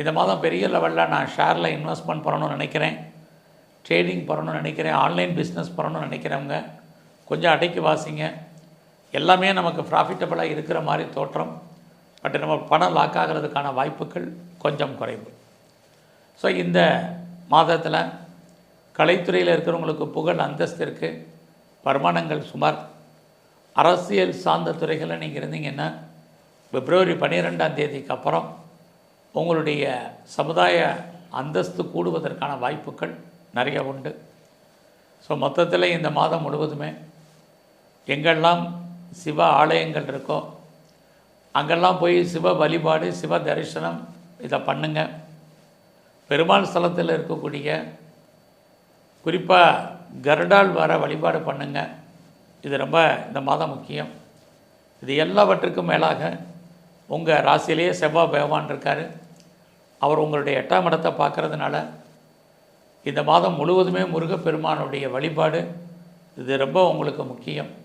இந்த மாதம் பெரிய லெவலில் நான் ஷேரில் இன்வெஸ்ட்மெண்ட் பண்ணணும்னு நினைக்கிறேன் ட்ரேடிங் பண்ணணும்னு நினைக்கிறேன் ஆன்லைன் பிஸ்னஸ் பண்ணணும்னு நினைக்கிறவங்க கொஞ்சம் அடைக்கி வாசிங்க. எல்லாமே நமக்கு ப்ராஃபிட்டபுளாக இருக்கிற மாதிரி தோற்றம். பட் நம்ம பணம் லாக் ஆகிறதுக்கான வாய்ப்புகள் கொஞ்சம் குறைவு. ஸோ இந்த மாதத்தில் கலைத்துறையில் இருக்கிறவங்களுக்கு புகழ் அந்தஸ்து இருக்குது வருமானங்கள் சுமார் அரசியல் சார்ந்த துறைகளில் நீங்கள் இருந்தீங்கன்னா பிப்ரவரி பன்னிரெண்டாம் தேதிக்கு அப்புறம் உங்களுடைய சமுதாய அந்தஸ்து கூடுவதற்கான வாய்ப்புகள் நிறைய உண்டு. ஸோ மொத்தத்தில் இந்த மாதம் முழுவதுமே எங்கெல்லாம் சிவ ஆலயங்கள் இருக்கோ அங்கெல்லாம் போய் சிவ வழிபாடு சிவ தரிசனம் இதை பண்ணுங்க. பெருமாள் ஸ்தலத்தில் இருக்கக்கூடிய குறிப்பாக கருடால் வர வழிபாடு பண்ணுங்க. இது ரொம்ப இந்த மாதம் முக்கியம். இது எல்லாவற்றுக்கும் மேலாக உங்கள் ராசியிலேயே செவ்வாய் பகவான் இருக்கார். அவர் உங்களுடைய எட்டாம் இடத்தை பார்க்கறதுனால இந்த மாதம் முழுவதுமே முருகப்பெருமானுடைய வழிபாடு இது ரொம்ப உங்களுக்கு முக்கியம்.